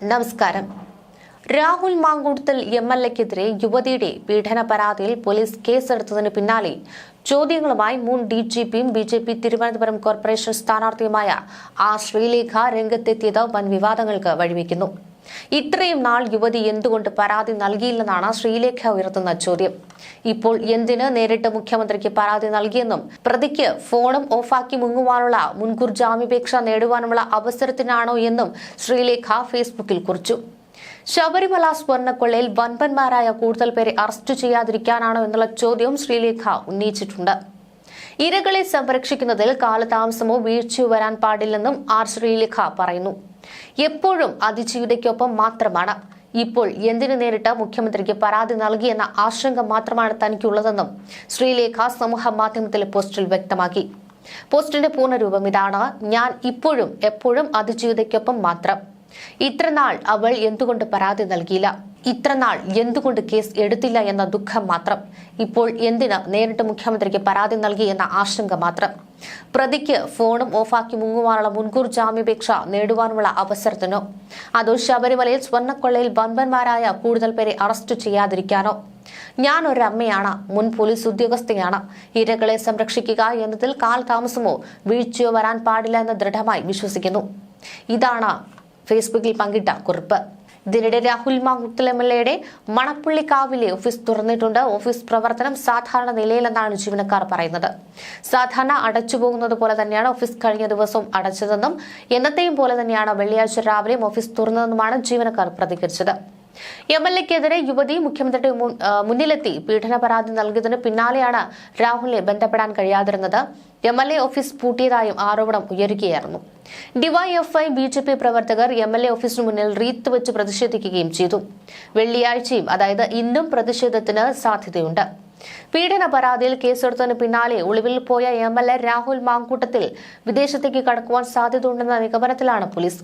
നമസ്കാരം. Rahul Mamkootathil M L എക്കെതിരെ യുവതിയുടെ പീഡന പരാതിയിൽ പോലീസ് കേസെടുത്തതിന് പിന്നാലെ ചോദ്യങ്ങളുമായി മുൻ ഡി ജി പിയും B J P Thiruvananthapuram corporation സ്ഥാനാർത്ഥിയുമായ R Sreelekha രംഗത്തെത്തിയത് വൻ വിവാദങ്ങൾക്ക് വഴിവെക്കുന്നു. ഇത്രയും നാൾ യുവതി എന്തുകൊണ്ട് പരാതി നൽകിയില്ലെന്നാണ് ശ്രീലേഖ ഉയർത്തുന്ന ചോദ്യം. ഇപ്പോൾ എന്തിന് നേരിട്ട് മുഖ്യമന്ത്രിക്ക് പരാതി നൽകിയെന്നും പ്രതിക്ക് ഫോണും ഓഫാക്കി മുങ്ങുവാനുള്ള മുൻകൂർ ജാമ്യാപേക്ഷ നേടുവാനുമുള്ള അവസരത്തിനാണോ എന്നും ശ്രീലേഖ ഫേസ്ബുക്കിൽ കുറിച്ചു. ശബരിമല സ്വർണക്കൊള്ളയിൽ വൻപന്മാരായ കൂടുതൽ പേരെ അറസ്റ്റ് ചെയ്യാതിരിക്കാനാണോ എന്നുള്ള ചോദ്യവും ശ്രീലേഖ ഉന്നയിച്ചിട്ടുണ്ട്. ഇരകളെ സംരക്ഷിക്കുന്നതിൽ കാലതാമസമോ വീഴ്ചയോ വരാൻ പാടില്ലെന്നും ആർ ശ്രീലേഖ പറയുന്നു. എപ്പോഴും അതിജീവിതയ്ക്കൊപ്പം മാത്രമാണ്. ഇപ്പോൾ എന്തിനു നേരിട്ട് മുഖ്യമന്ത്രിക്ക് പരാതി നൽകിയെന്ന ആശങ്ക മാത്രമാണ് തനിക്കുള്ളതെന്നും ശ്രീലേഖ സമൂഹ മാധ്യമത്തിലെ പോസ്റ്റിൽ വ്യക്തമാക്കി. പോസ്റ്റിന്റെ പൂർണരൂപം ഇതാണ്. ഞാൻ ഇപ്പോഴും എപ്പോഴും അതിജീവിതയ്ക്കൊപ്പം മാത്രം. ഇത്രനാൾ അവൾ എന്തുകൊണ്ട് പരാതി നൽകിയില്ല? ഇത്രനാൾ എന്തുകൊണ്ട് കേസ് എടുത്തില്ല എന്ന ദുഃഖം മാത്രം. ഇപ്പോൾ എന്തിന് നേരിട്ട് മുഖ്യമന്ത്രിക്ക് പരാതി നൽകി എന്ന ആശങ്ക മാത്രം. പ്രതിക്ക് ഫോണും ഓഫാക്കി മുങ്ങുവാനുള്ള മുൻകൂർ ജാമ്യപേക്ഷ നേടുവാനുള്ള അവസരത്തിനോ? അതോ ശബരിമലയിൽ സ്വർണക്കൊള്ളയിൽ ബമ്പന്മാരായ കൂടുതൽ പേരെ അറസ്റ്റ് ചെയ്യാതിരിക്കാനോ? ഞാൻ ഒരു അമ്മയാണ് മുൻ പോലീസ് ഉദ്യോഗസ്ഥയാണ്. ഇരകളെ സംരക്ഷിക്കുക എന്നതിൽ കാലതാമസമോ വീഴ്ചയോ വരാൻ പാടില്ല എന്ന് ദൃഢമായി വിശ്വസിക്കുന്നു. ഇതാണ് ഫേസ്ബുക്കിൽ പങ്കിട്ട കുറിപ്പ്. ഇതിനിടെ രാഹുൽ മാങ്കുട്ടൽ എം എൽ എയുടെ മണപ്പുള്ളിക്കാവിലെ ഓഫീസ് തുറന്നിട്ടുണ്ട്. ഓഫീസ് പ്രവർത്തനം സാധാരണ നിലയിലെന്നാണ് ജീവനക്കാർ പറയുന്നത്. സാധാരണ അടച്ചുപോകുന്നത് പോലെ തന്നെയാണ് ഓഫീസ് കഴിഞ്ഞ ദിവസവും അടച്ചതെന്നും എന്നത്തെയും പോലെ തന്നെയാണ് വെള്ളിയാഴ്ച രാവിലെയും ഓഫീസ് തുറന്നതെന്നുമാണ് ജീവനക്കാർ പ്രതികരിച്ചത്. എം എൽ എക്കെതിരെ യുവതി മുഖ്യമന്ത്രിയുടെ മുന്നിലെത്തി. പീഡന പരാതി നൽകിയതിന് പിന്നാലെയാണ് രാഹുലിനെ ബന്ധപ്പെടാൻ കഴിയാതിരുന്നത്. എം എൽ എ ഓഫീസ് പൂട്ടിയതായും ആരോപണം ഉയരുകയായിരുന്നു. ഡിവൈഎഫ്ഐ ബി ജെ പി പ്രവർത്തകർ എം എൽ എ ഓഫീസിന് മുന്നിൽ റീത്ത് വെച്ച് പ്രതിഷേധിക്കുകയും ചെയ്തു. വെള്ളിയാഴ്ചയും അതായത് ഇന്നും പ്രതിഷേധത്തിന് സാധ്യതയുണ്ട്. പീഡന പരാതിയിൽ കേസെടുത്തതിന് പിന്നാലെ ഒളിവിൽ പോയ M L A Rahul Mankoottathil വിദേശത്തേക്ക് കടക്കുവാൻ സാധ്യതയുണ്ടെന്ന നിഗമനത്തിലാണ് പോലീസ്.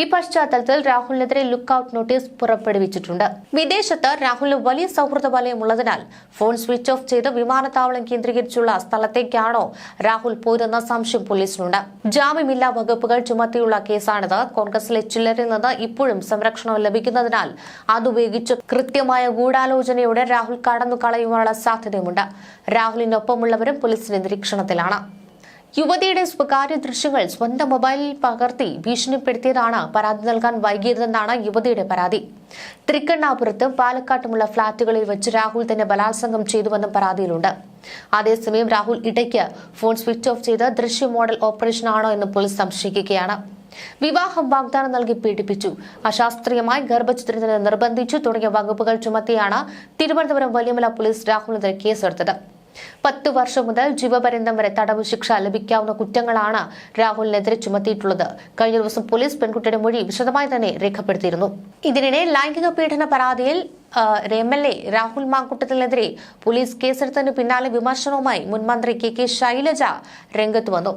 ഈ പശ്ചാത്തലത്തിൽ രാഹുലിനെതിരെ ലുക്ക് ഔട്ട് നോട്ടീസ് പുറപ്പെടുവിച്ചിട്ടുണ്ട്. വിദേശത്ത് രാഹുലിന് വലിയ സൗഹൃദ വലയമുള്ളതിനാൽ ഫോൺ സ്വിച്ച് ഓഫ് ചെയ്ത് വിമാനത്താവളം കേന്ദ്രീകരിച്ചുള്ള സ്ഥലത്തേക്കാണോ രാഹുൽ പോയതെന്ന സംശയം പോലീസിനുണ്ട്. ജാമ്യമില്ലാ വകുപ്പുകൾ ചുമത്തിയുള്ള കേസാണിത്. കോൺഗ്രസിലെ ചിലരിൽ നിന്ന് ഇപ്പോഴും സംരക്ഷണം ലഭിക്കുന്നതിനാൽ അതുപയോഗിച്ച് കൃത്യമായ ഗൂഢാലോചനയോടെ രാഹുൽ കടന്നു കളയുവാനുള്ള സാധ്യതയുമുണ്ട്. രാഹുലിനൊപ്പമുള്ളവരും പോലീസിന്റെ നിരീക്ഷണത്തിലാണ്. യുവതിയുടെ സ്വകാര്യ ദൃശ്യങ്ങൾ സ്വന്തം മൊബൈലിൽ പകർത്തി ഭീഷണിപ്പെടുത്തിയതാണ് പരാതി നൽകാൻ വൈകിയതെന്നാണ് യുവതിയുടെ പരാതി. തൃക്കണ്ണാപുരത്തും പാലക്കാട്ടുമുള്ള ഫ്ളാറ്റുകളിൽ വെച്ച് രാഹുൽ തന്നെ ബലാത്സംഗം ചെയ്തുവെന്നും പരാതിയിലുണ്ട്. അതേസമയം രാഹുൽ ഇടയ്ക്ക് ഫോൺ സ്വിച്ച് ഓഫ് ചെയ്ത് ദൃശ്യ മോഡൽ ഓപ്പറേഷനാണോ എന്ന് പോലീസ് സംശയിക്കുകയാണ്. വിവാഹം വാഗ്ദാനം നൽകി പീഡിപ്പിച്ചു. അശാസ്ത്രീയമായി ഗർഭചിത്രത്തിന് നിർബന്ധിച്ചു തുടങ്ങിയ വകുപ്പുകൾ ചുമത്തിയാണ് തിരുവനന്തപുരം വലിയമല പോലീസ് രാഹുലിനെതിരെ കേസെടുത്തത്. പത്ത് വർഷം മുതൽ ജീവപര്യന്തം വരെ തടവ് ശിക്ഷ ലഭിക്കാവുന്ന കുറ്റങ്ങളാണ് രാഹുലിനെതിരെ ചുമത്തിയിട്ടുള്ളത്. കഴിഞ്ഞ ദിവസം പോലീസ് പെൺകുട്ടിയുടെ മൊഴി വിശദമായി തന്നെ രേഖപ്പെടുത്തിയിരുന്നു. ഇതിനിടെ ലൈംഗിക പീഡന പരാതിയിൽ എം എൽ എ രാഹുൽ മാങ്കുട്ടത്തിനെതിരെ പോലീസ് കേസെടുത്തതിന് പിന്നാലെ വിമർശനവുമായി മുൻ മന്ത്രി കെ കെ ശൈലജ രംഗത്ത് വന്നു.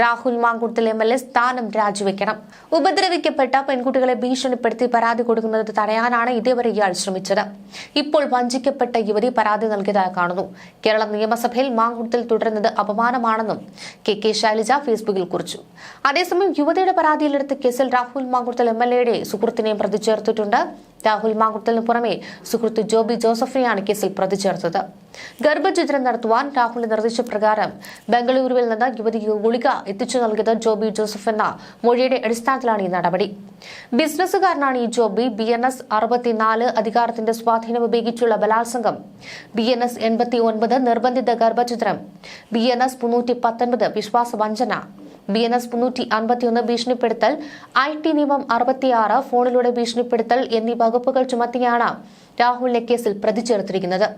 Rahul Mankoottathil M L A സ്ഥാനം രാജിവെക്കണം. ഉപദ്രവിക്കപ്പെട്ട പെൺകുട്ടികളെ ഭീഷണിപ്പെടുത്തി പരാതി കൊടുക്കുന്നത് തടയാനാണ് ഇതേവരെ ഇയാൾ ശ്രമിച്ചത്. ഇപ്പോൾ വഞ്ചിക്കപ്പെട്ട യുവതി പരാതി നൽകിയതായി കാണുന്നു. കേരള നിയമസഭയിൽ മാങ്കുട്ടത്തിൽ തുടരുന്നത് അപമാനമാണെന്നും കെ കെ ശൈലജ ഫേസ്ബുക്കിൽ കുറിച്ചു. അതേസമയം യുവതിയുടെ പരാതിയിലെടുത്ത കേസിൽ രാഹുൽ മാങ്കൂട്ടത്തിൽ എം എൽ എയുടെ സുഹൃത്തിനെയും പ്രതി ചേർത്തിട്ടുണ്ട്. രാഹുൽ മാങ്കുട്ടലിന് പുറമെ സുഹൃത്ത് ജോബി ജോസഫിനെയാണ് കേസിൽ പ്രതി ചേർത്തത് ഗർഭഛിദ്രം നടത്തുവാൻ രാഹുലിന്റെ നിർദ്ദേശപ്രകാരം ബംഗളൂരുവിൽ നിന്ന് യുവതിക്ക് ഗുളിക എത്തിച്ചു നൽകിയത് ജോബി ജോസഫ് എന്ന മൊഴിയുടെ അടിസ്ഥാനത്തിലാണ് ഈ നടപടി. ബിസിനസ്സുകാരനാണ് ഈ ജോബി. ബി എൻ എസ് അറുപത്തിനാല് അധികാരത്തിന്റെ സ്വാധീനം ഉപയോഗിച്ചുള്ള ബലാത്സംഗം. ബി എൻ എസ് എൺപത്തി ഒൻപത് നിർബന്ധിത ഗർഭചിത്രം ബി എൻ എസ് മുന്നൂറ്റി പത്തൊൻപത് വിശ്വാസവഞ്ചന. ബി എൻ എസ് മുന്നൂറ്റി അൻപത്തിയൊന്ന് ഭീഷണിപ്പെടുത്തൽ ഐ ടി നിയമം അറുപത്തിയാറ് ഫോണിലൂടെ ഭീഷണിപ്പെടുത്തൽ എന്നീ വകുപ്പുകൾ ചുമത്തിയാണ് രാഹുലിനെ കേസിൽ പ്രതി ചേർത്തിരിക്കുന്നത്.